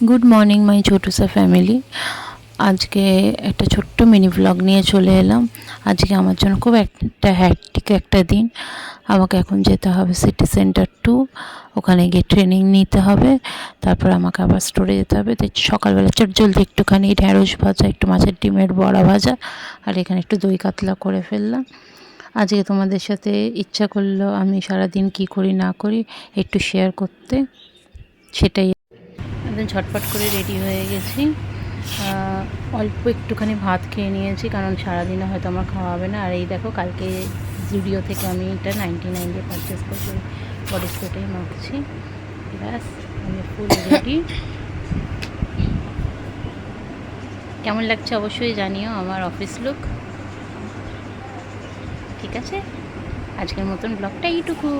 Good morning my ছোটুসা family আজকে একটা ছোট্ট মিনি ব্লগ নিয়ে চলে এলাম। আজকে আমার জন্য খুব একটা হ্যাকটিক একটা দিন। আমাকে এখন যেতে হবে সিটি সেন্টার টু ওখানে গিয়ে ট্রেনিং নিতে হবে। তারপর আমাকে আবার স্টোরে যেতে হবে। তো সকালবেলা চট জলদি একটুখানি ঢ্যাঁড়স ভাজা, একটু মাছের ডিমের বড়া ভাজা, আর এখানে একটু দই কাতলা করে ফেললাম। আজকে তোমাদের সাথে ইচ্ছা করল আমি সারাদিন কি করি না করি একটু শেয়ার করতে। সেটাই একদম ঝটপট করে রেডি হয়ে গেছি। অল্প একটুখানি ভাত খেয়ে নিয়েছি, কারণ সারাদিনে হয়তো আমার খাওয়া হবে না। আর এই দেখো, কালকে জুডিও থেকে আমি এটা নাইনটি নাইন দিয়ে পারচেস করছি বডি স্প্রেটাই মাখছি। ব্যাস, আমি ফুল রেডি কেমন লাগছে অবশ্যই জানিও আমার অফিস লুক ঠিক আছে? আজকের মতন ব্লগটা এইটুকু।